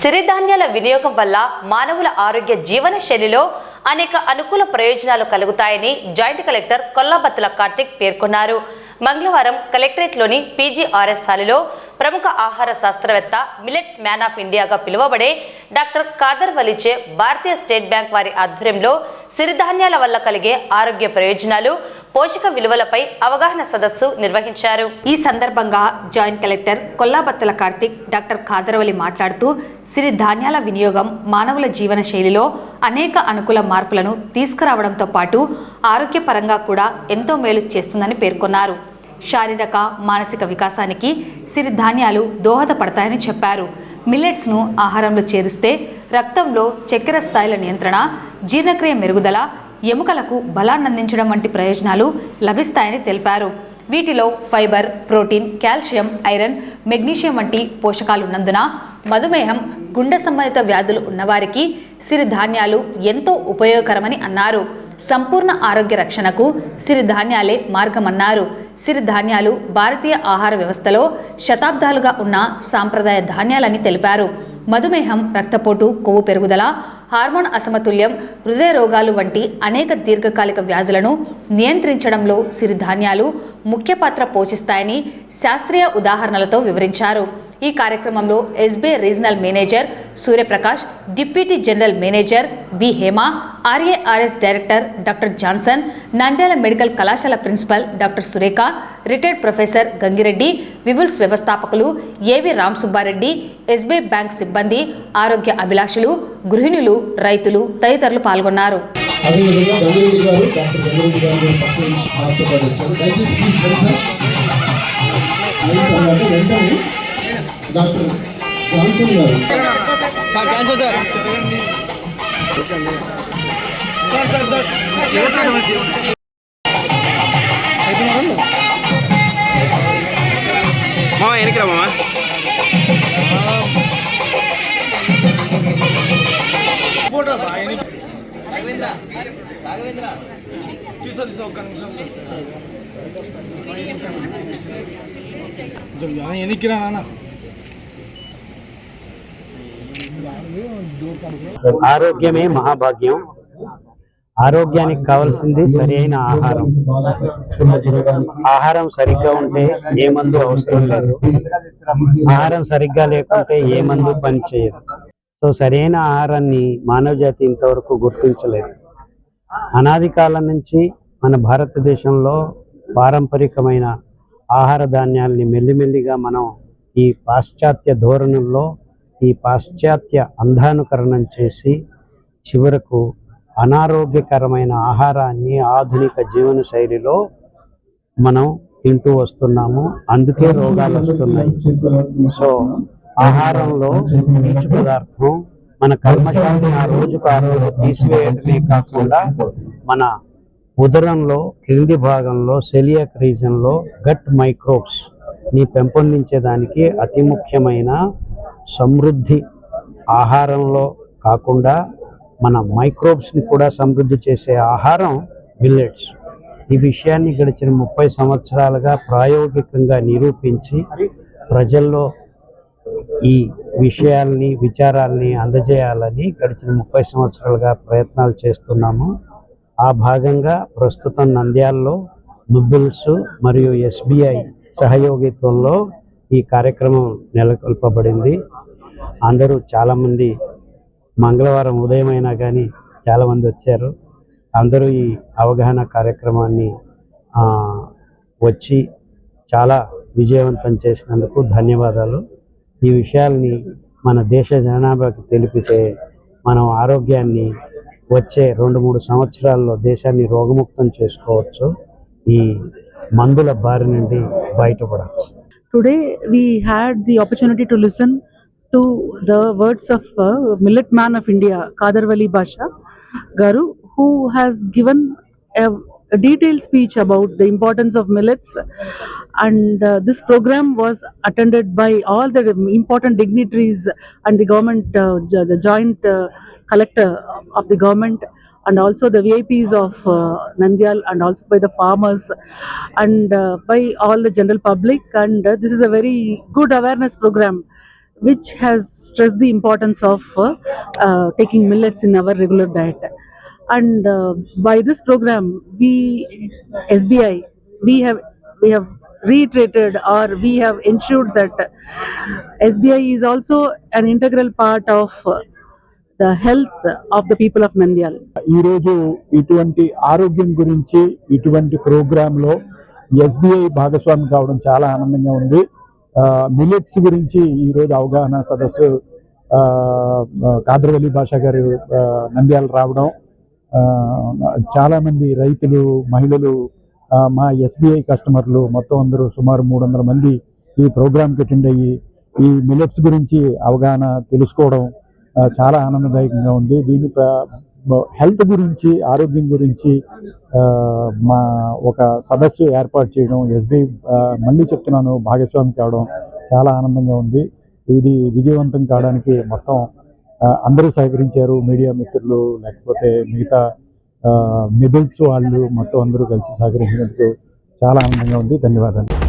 సిరిధాన్యాల వినియోగం వల్ల మానవుల ఆరోగ్య జీవన శైలిలో అనేక అనుకూల ప్రయోజనాలు కలుగుతాయని జాయింట్ కలెక్టర్ కొల్లాబత్తుల కార్తిక్ పేర్కొన్నారు. మంగళవారం కలెక్టరేట్లోని పీజీఆర్ఎస్ హాలిలో ప్రముఖ ఆహార శాస్త్రవేత్త మిలెట్స్ మ్యాన్ ఆఫ్ ఇండియాగా పిలువబడే డాక్టర్ కాదర్ వలిచే భారతీయ స్టేట్ బ్యాంక్ వారి ఆధ్వర్యంలో సిరిధాన్యాల వల్ల కలిగే ఆరోగ్య ప్రయోజనాలు పోషక విలువలపై అవగాహన సదస్సు నిర్వహించారు. ఈ సందర్భంగా joint collector Kollabathula Karthik doctor Khadar Vali మాట్లాడుతూ సిరి ధాన్యాల వినియోగం మానవుల జీవన శైలిలో అనేక అనుకూల మార్పులను తీసుకురావడంతో పాటు ఆరోగ్యపరంగా కూడా ఎంతో మేలు చేస్తుందని పేర్కొన్నారు. శారీరక మానసిక వికాసానికి సిరిధాన్యాలు దోహదపడతాయని చెప్పారు. మిల్లెట్స్ను ఆహారంలో చేరుస్తే రక్తంలో చక్కెర స్థాయిల నియంత్రణ జీర్ణక్రియ మెరుగుదల ఎముకలకు బలాన్నందించడం వంటి ప్రయోజనాలు లభిస్తాయని తెలిపారు. వీటిలో fibre protein calcium iron magnesium వంటి పోషకాలు ఉన్నందున మధుమేహం గుండె సంబంధిత వ్యాధులు ఉన్నవారికి సిరిధాన్యాలు ఎంతో ఉపయోగకరమని అన్నారు. సంపూర్ణ ఆరోగ్య రక్షణకు సిరిధాన్యాలే మార్గమన్నారు. సిరిధాన్యాలు భారతీయ ఆహార వ్యవస్థలో శతాబ్దాలుగా ఉన్న సాంప్రదాయ ధాన్యాలని తెలిపారు. మధుమేహం రక్తపోటు కొవ్వు పెరుగుదల హార్మోన్ అసమతుల్యం హృదయ రోగాలు వంటి అనేక దీర్ఘకాలిక వ్యాధులను నియంత్రించడంలో సిరిధాన్యాలు ముఖ్య పాత్ర పోషిస్తాయని శాస్త్రీయ ఉదాహరణలతో వివరించారు. ఈ కార్యక్రమంలో SBI regional manager Suryaprakash deputy general manager V Hema RARS director doctor Johnson Nandyal medical కళాశాల principal doctor Surekha retired professor Gangireddy విబుల్స్ వ్యవస్థాపకులు AV Ram Subbareddy SBI bank సిబ్బంది ఆరోగ్య అభిలాషులు గృహిణులు రైతులు తదితరులు పాల్గొన్నారు. అదేవిధంగా గంగిరెడ్డి గారు డాక్టర్ గంగిరెడ్డి గారు కూడా వచ్చారు దయచేసి ప్లీజ్ సార్ అయిన తర్వాత వెంటనే doctor Johnson garu sir cancer sir sir sir sir మామ వెనక్కి రా మామ ఫోటో బా రాఘవేంద్ర రాఘవేంద్ర తీసుకో తీసుకో ఒక్క నిమిషం వెనక్కి రా నాన్న ఆరోగ్యమే మహాభాగ్యం. ఆరోగ్యానికి కావాల్సింది సరైన ఆహారం. ఆహారం సరిగ్గా ఉంటే ఏ మందు అవసరం లేదు. ఆహారం సరిగ్గా లేకుంటే ఏ మందు పని చేయదు సో సరైన ఆహారాన్ని మానవ జాతి ఇంతవరకు గుర్తించలేదు. అనాది కాలం నుంచి మన భారతదేశంలో పారంపరికమైన ఆహార ధాన్యాల్ని మెల్లిమెల్లిగా మనం ఈ పాశ్చాత్య ధోరణుల్లో ఈ పాశ్చాత్య అంధానుకరణం చేసి చివరకు అనారోగ్యకరమైన ఆహారాన్ని ఆధునిక జీవన శైలిలో మనం తింటూ వస్తున్నాము. అందుకే రోగాలు వస్తున్నాయి. సో ఆహారంలో పీచు పదార్థం మన కల్మషాన్ని ఆ రోజు కాలంలో తీసివేయడమే కాకుండా మన ఉదరంలో క్రింది భాగంలో సెలియక్ రీజన్లో గట్ మైక్రోబ్స్ని పెంపొందించేదానికి అతి ముఖ్యమైన సమృద్ధి ఆహారంలో కాకుండా మన మైక్రోబ్స్ని కూడా సమృద్ధి చేసే ఆహారం మిల్లెట్స్. ఈ విషయాన్ని గడిచిన ముప్పై సంవత్సరాలుగా ప్రాయోగికంగా నిరూపించి ప్రజల్లో ఈ విషయాల్ని విచారాల్ని అందజేయాలని గడిచిన ముప్పై సంవత్సరాలుగా ప్రయత్నాలు చేస్తున్నాము. ఆ భాగంగా ప్రస్తుతం నంద్యాలలో నుబ్బుల్స్ మరియు ఎస్బీఐ సహయోగిత్వంలో ఈ కార్యక్రమం నెలకొల్పబడింది. అందరూ చాలామంది మంగళవారం ఉదయం అయినా కానీ చాలామంది వచ్చారు. అందరూ ఈ అవగాహన కార్యక్రమాన్ని వచ్చి చాలా విజయవంతం చేసినందుకు ధన్యవాదాలు. ఈ విషయాల్ని మన దేశ జనాభాకి తెలిపితే మనం ఆరోగ్యాన్ని వచ్చే రెండు మూడు సంవత్సరాల్లో దేశాన్ని రోగముక్తం చేసుకోవచ్చు. ఈ మందుల బారి నుండి బయటపడవచ్చు Today we had the opportunity to listen to the words of uh, Millet Man of India, Kadarwali Basha Garu, who has given a, a detailed speech about the importance of millets. And uh, this program was attended by all the important dignitaries and the government, uh, the joint uh, collector of the government and also the VIPs of uh, Nandyal and also by the farmers and uh, by all the general public and uh, this is a very good awareness program which has stressed the importance of uh, uh, taking millets in our regular diet. And uh, by this program, we SBI we have we have reiterated or we have ensured that SBI is also an integral part of uh, the health of the people of Nandyal. ఈరోజు ఇటువంటి ఆరోగ్యం గురించి ఇటువంటి ప్రోగ్రాంలో SBI భాగస్వామి కావడం చాలా ఆనందంగా ఉంది మిలెట్స్ గురించి ఈరోజు అవగాహన సదస్సు ఆ, కాద్రవల్లి భాష గారు నంద్యాల రావడం చాలామంది రైతులు మహిళలు మా ఎస్బీఐ కస్టమర్లు మొత్తం అందరూ సుమారు మూడు వందల మంది ఈ ప్రోగ్రాంకి అటెండ్ అయ్యి ఈ మిలెట్స్ గురించి అవగాహన తెలుసుకోవడం చాలా ఆనందదాయకంగా ఉంది. దీని హెల్త్ గురించి ఆరోగ్యం గురించి మా ఒక సదస్సు ఏర్పాటు చేయడం ఎస్బీఐ మళ్ళీ చెప్తున్నాను భాగస్వామి కావడం చాలా ఆనందంగా ఉంది. ఇది విజయవంతం కావడానికి మొత్తం అందరూ సహకరించారు మీడియా మిత్రులు లేకపోతే మిగతా మిడిల్స్ వాళ్ళు మొత్తం అందరూ కలిసి సహకరించినందుకు చాలా ఆనందంగా ఉంది. ధన్యవాదాలు.